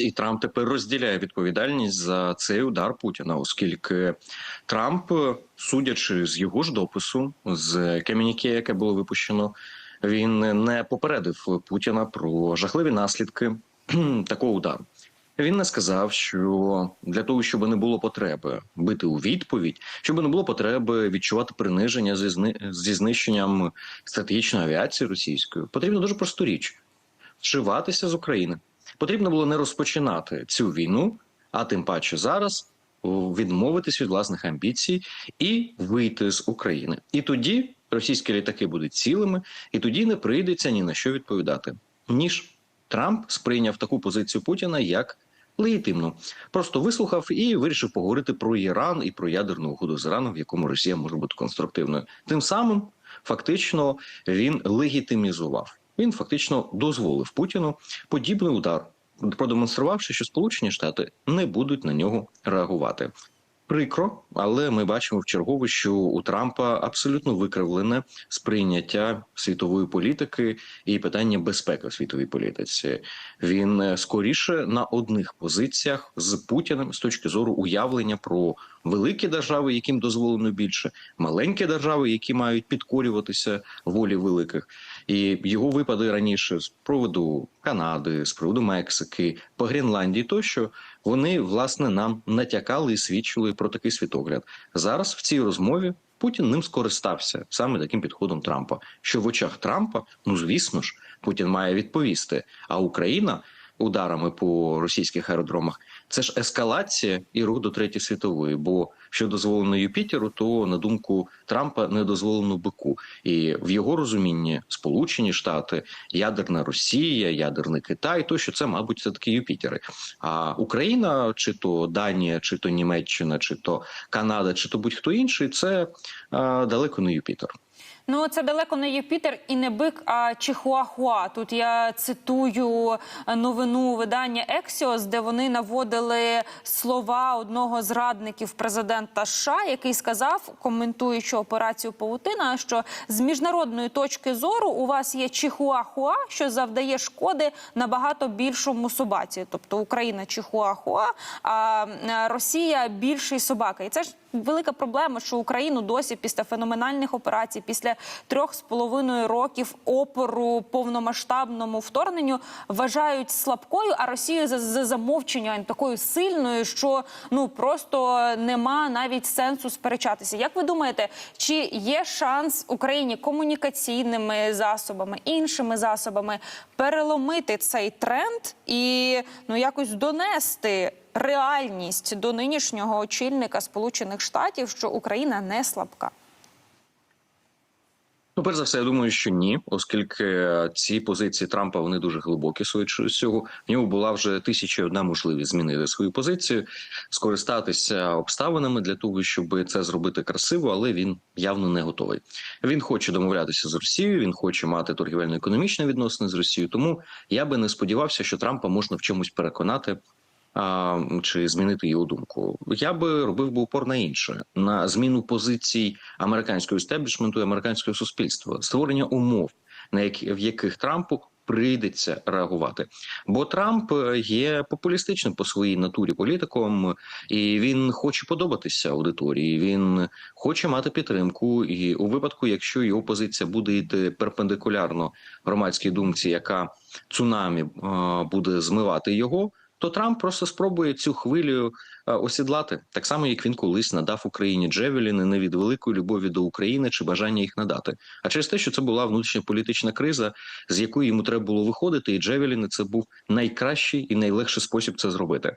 і Трамп тепер розділяє відповідальність за цей удар Путіна, оскільки Трамп, судячи з його ж допису, з комюніке, яке було випущено, він не попередив Путіна про жахливі наслідки такого удару. Він не сказав, що для того, щоб не було потреби бити у відповідь, щоб не було потреби відчувати приниження зі, зни- зі знищенням стратегічної авіації російської, потрібно дуже просту річ вшиватися з України. Потрібно було не розпочинати цю війну, а тим паче зараз відмовитись від власних амбіцій і вийти з України. І тоді російські літаки будуть цілими, і тоді не прийдеться ні на що відповідати. Ніж Трамп сприйняв таку позицію Путіна як легітимну. Просто вислухав і вирішив поговорити про Іран і про ядерну угоду з Іраном, в якому Росія може бути конструктивною. Тим самим фактично він легітимізував. Він фактично дозволив Путіну подібний удар, продемонструвавши, що Сполучені Штати не будуть на нього реагувати. Прикро, але ми бачимо в чергове, що у Трампа абсолютно викривлене сприйняття світової політики і питання безпеки в світовій політиці. Він е, скоріше на одних позиціях з Путіним з точки зору уявлення про великі держави, яким дозволено більше, маленькі держави, які мають підкорюватися волі великих. І його випади раніше з приводу Канади, з приводу Мексики, по Гренландії, тощо вони власне нам натякали і свідчили про такий світогляд. Зараз в цій розмові Путін ним скористався саме таким підходом Трампа. Що в очах Трампа, ну звісно ж, Путін має відповісти. А Україна ударами по російських аеродромах це ж ескалація і рух до третьої світової. Бо що дозволено Юпітеру, то на думку Трампа не дозволено бику. І в його розумінні Сполучені Штати, ядерна Росія, ядерний Китай, то що це, мабуть, все таки Юпітери. А Україна, чи то Данія, чи то Німеччина, чи то Канада, чи то будь-хто інший, це а, далеко не Юпітер. Ну, це далеко не Юпітер і не бик, а Чихуахуа. Тут я цитую новину видання Ексіос, де вони наводили слова одного з радників президента США, який сказав, коментуючи операцію Павутина, що з міжнародної точки зору у вас є Чихуахуа, що завдає шкоди набагато більшому собаці, тобто Україна Чихуахуа, а е, Росія більший собака. І це ж велика проблема, що Україну досі після феноменальних операцій, після трьох з половиною років опору повномасштабному вторгненню вважають слабкою, а Росію за, за замовчення такою сильною, що ну просто нема навіть сенсу сперечатися. Як ви думаєте, чи є шанс Україні комунікаційними засобами, іншими засобами переломити цей тренд і ну якось донести? Реальність до нинішнього очільника Сполучених Штатів, що Україна не слабка. Ну, перш за все, я думаю, що ні, оскільки ці позиції Трампа вони дуже глибокі. всього. В нього була вже тисяча одна можливість змінити свою позицію, скористатися обставинами для того, щоб це зробити красиво, але він явно не готовий. Він хоче домовлятися з Росією. Він хоче мати торгівельно-економічні відносини з Росією. Тому я би не сподівався, що Трампа можна в чомусь переконати. Чи змінити його думку? Я би робив би упор на інше на зміну позицій американського істеблішменту і американського суспільства, створення умов, на які в яких Трампу прийдеться реагувати. Бо Трамп є популістичним по своїй натурі політиком, і він хоче подобатися аудиторії. Він хоче мати підтримку. І у випадку, якщо його позиція буде йти перпендикулярно громадській думці, яка цунамі е, буде змивати його то Трамп просто спробує цю хвилю е, осідлати, так само як він колись надав Україні Джевеліни не від великої любові до України чи бажання їх надати, а через те, що це була внутрішня політична криза, з якої йому треба було виходити, і Джевеліни це був найкращий і найлегший спосіб це зробити.